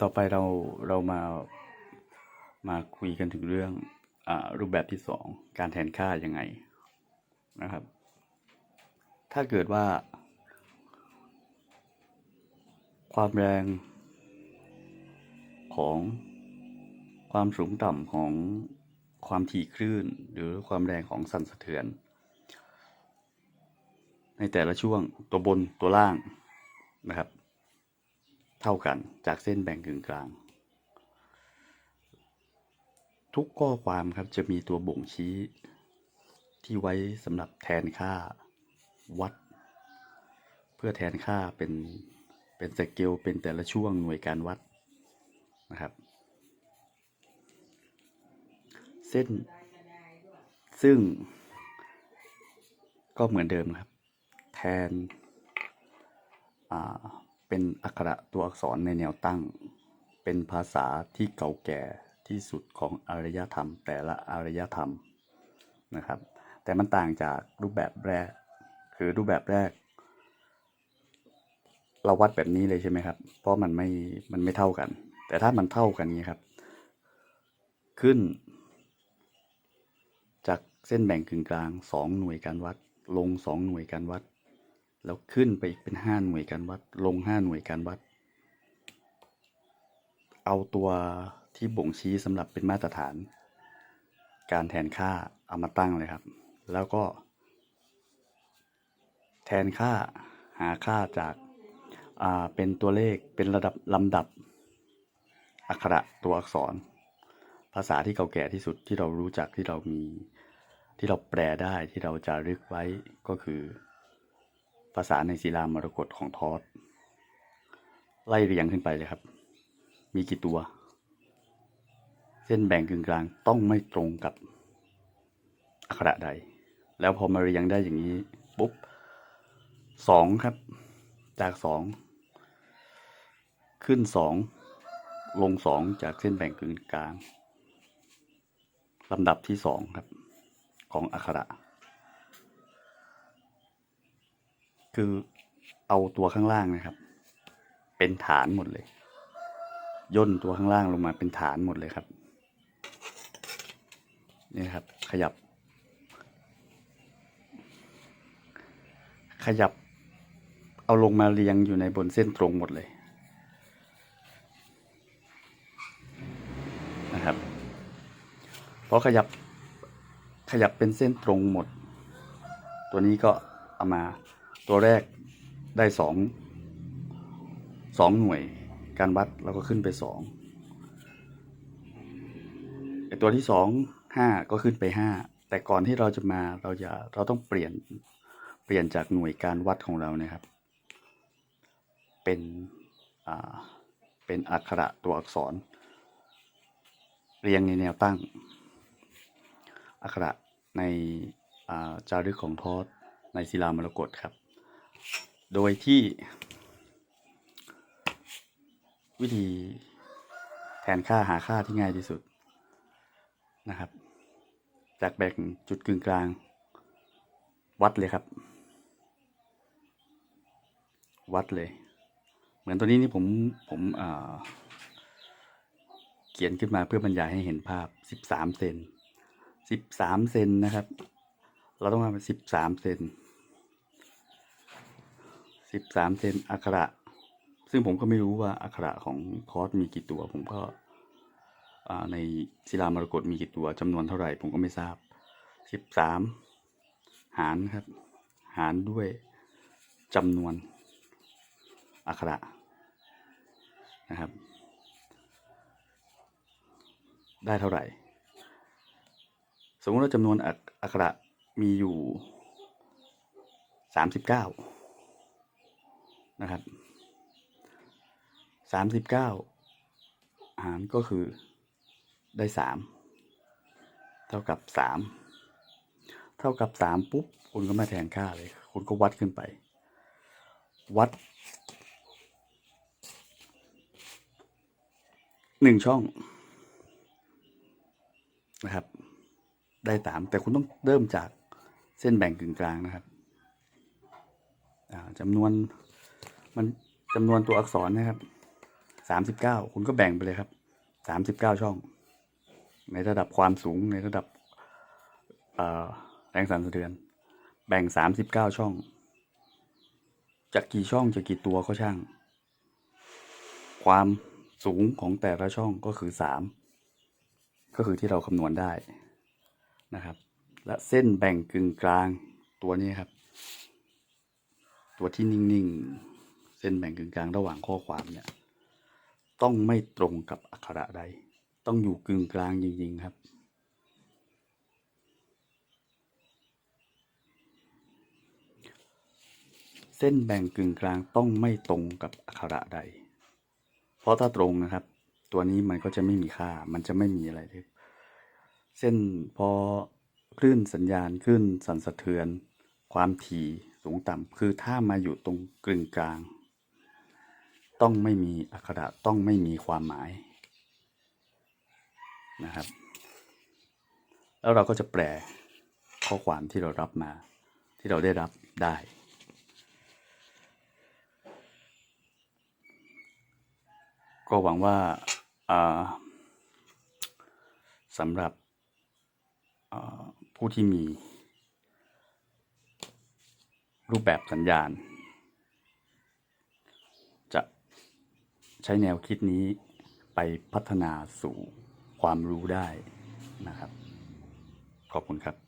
ต่อไปเราเรามามาคุยกันถึงเรื่องอรูปแบบที่สองการแทนค่ายังไงนะครับ ถ้าเกิดว่า ความแรงของความสูงต่ำของความถี่คลื่น หรือความแรงของสั่นสะเทือน ในแต่ละช่วงตัวบนตัวล่างนะครับ เท่ากันจากเส้นแบ่งกึ่งกลาง ทุกข้อความครับจะมีตัวบ่งชี้ ที่ไว้สำหรับแทนค่าวัด เพื่อแทนค่าเป็นเป็นสเกลเป็นแต่ละช่วงหน่วยการวัดนะครับ เส้น ซึ่ง ก็เหมือนเดิมครับ แทนอ่า เป็นอักขระตัวอักษรในแนวตั้ง เป็นภาษาที่เก่าแก่ที่สุดของอารยธรรม แต่ละอารยธรรมนะครับ แต่มันต่างจากรูปแบบแรก คือรูปแบบแรก เราวัดแบบนี้เลยใช่ไหมครับ เพราะมันไม่ มันไม่เท่ากัน แต่ถ้ามันเท่ากันนี้ครับ ขึ้น จากเส้นแบ่งกึ่งกลางสองหน่วยการวัด ลงสองหน่วยการวัด แล้วขึ้นไปอีกเป็นห้าหน่วยการวัด ลงห้าหน่วยการวัด เอาตัวที่บ่งชี้สำหรับเป็นมาตรฐาน การแทนค่าเอามาตั้งเลยครับ แล้วก็ แทนค่าหาค่าจากอ่าเป็นตัวเลขเป็นระดับลำดับ อักขระตัวอักษร ภาษาที่เก่าแก่ที่สุดที่เรารู้จักที่เรามีที่เราแปลได้ที่เราจะรึกไว้ก็คือ ภาษาในศิลามรกตของทอสไล่เรียงขึ้นไปเลยครับ มีกี่ตัว เส้นแบ่งกึ่งกลางต้องไม่ตรงกับอักขระใด แล้วพอมาเรียงได้อย่างนี้ปุ๊บสองครับ จากสองขึ้นสองลงสองจากเส้นแบ่งกึ่งกลางลำดับที่สองครับ ของอักขระ คือเอาตัวข้างล่างนะครับ เป็นฐานหมดเลย ย่นตัวข้างล่างลงมาเป็นฐานหมดเลยครับนี่ครับ ขยับ ขยับ เอาลงมาเรียงอยู่ในบนเส้นตรงหมดเลยนะครับพอขยับขยับเป็นเส้นตรงหมด ตัวนี้ก็เอามา ตัวแรกได้สองสองหน่วยการวัดแล้วก็ขึ้นไปสองไอตัวที่สองห้าก็ขึ้นไปห้าแต่ก่อนที่เราจะมาเราจะเราต้องเปลี่ยนเปลี่ยนจากหน่วยการวัดของเรานะครับ เป็นอ่าเป็นอักขระตัวอักษร เรียงในแนวตั้ง อักขระในอ่าจารึกของทอสในศิลามรกตครับ โดยที่ วิธีแทนค่าหาค่าที่ง่ายที่สุดนะครับ จากแบ่งจุดกึ่งกลาง วัดเลยครับ วัดเลย เหมือนตัวนี้นี่ผมผมเขียนขึ้นมาเพื่อบรรยายให้เห็นภาพ 13 เซน 13 เซนนะครับ เราต้องทำเป็น13 เซน 13เซนอักขระ ซึ่งผมก็ไม่รู้ว่าอักขระของคอร์สมีกี่ตัว ผมก็ในศิลามรกตมีกี่ตัวจำนวนเท่าไหร่ ผมก็ไม่ทราบ13หารครับ หารด้วยจำนวนอักขระนะครับ ได้เท่าไหร่ สมมติว่าจำนวนอักขระมีอยู่39 นะครับ39หารก็คือได้สามเท่ากับสามเท่ากับสามปุ๊บคุณก็มาแทนค่าเลยคุณก็วัดขึ้นไป วัดหนึ่งช่องนะครับ ได้สามแต่คุณต้องเริ่มจากเส้นแบ่งกึ่งกลางนะครับจำนวน มันจำนวนตัวอักษรนะครับสามสิบเก้าคุณก็แบ่งไปเลยครับสามสิบเก้าช่อง ในระดับความสูงในระดับแรงสั่นสะเทือน แบ่งสามสิบเก้าช่อง จะกี่ช่องจะกี่ตัวก็ช่าง ความสูงของแต่ละช่องก็คือสามก็คือที่เราคำนวณได้นะครับ และเส้นแบ่งกึ่งกลางตัวนี้ครับ ตัวที่นิ่ง ๆ เส้นแบ่งกึ่งกลางระหว่างข้อความเนี่ยต้องไม่ตรงกับอักขระใด ต้องอยู่กึ่งกลางจริงๆครับ เส้นแบ่งกึ่งกลางต้องไม่ตรงกับอักขระใด เพราะถ้าตรงนะครับ ตัวนี้มันก็จะไม่มีค่า มันจะไม่มีอะไรเลยเส้นพอคลื่นสัญญาณคลื่นสั่นสะเทือน ความถี่สูงต่ำคือถ้ามาอยู่ตรงกึ่งกลาง ต้องไม่มีอักขระต้องไม่มีความหมายนะครับ แล้วเราก็จะแปลข้อความที่เรารับมา ที่เราได้รับได้ ก็หวังว่าสำหรับผู้ที่มีรูปแบบสัญญาณ จะ ใช้แนวคิดนี้ไปพัฒนาสู่ความรู้ได้นะครับ ขอบคุณครับ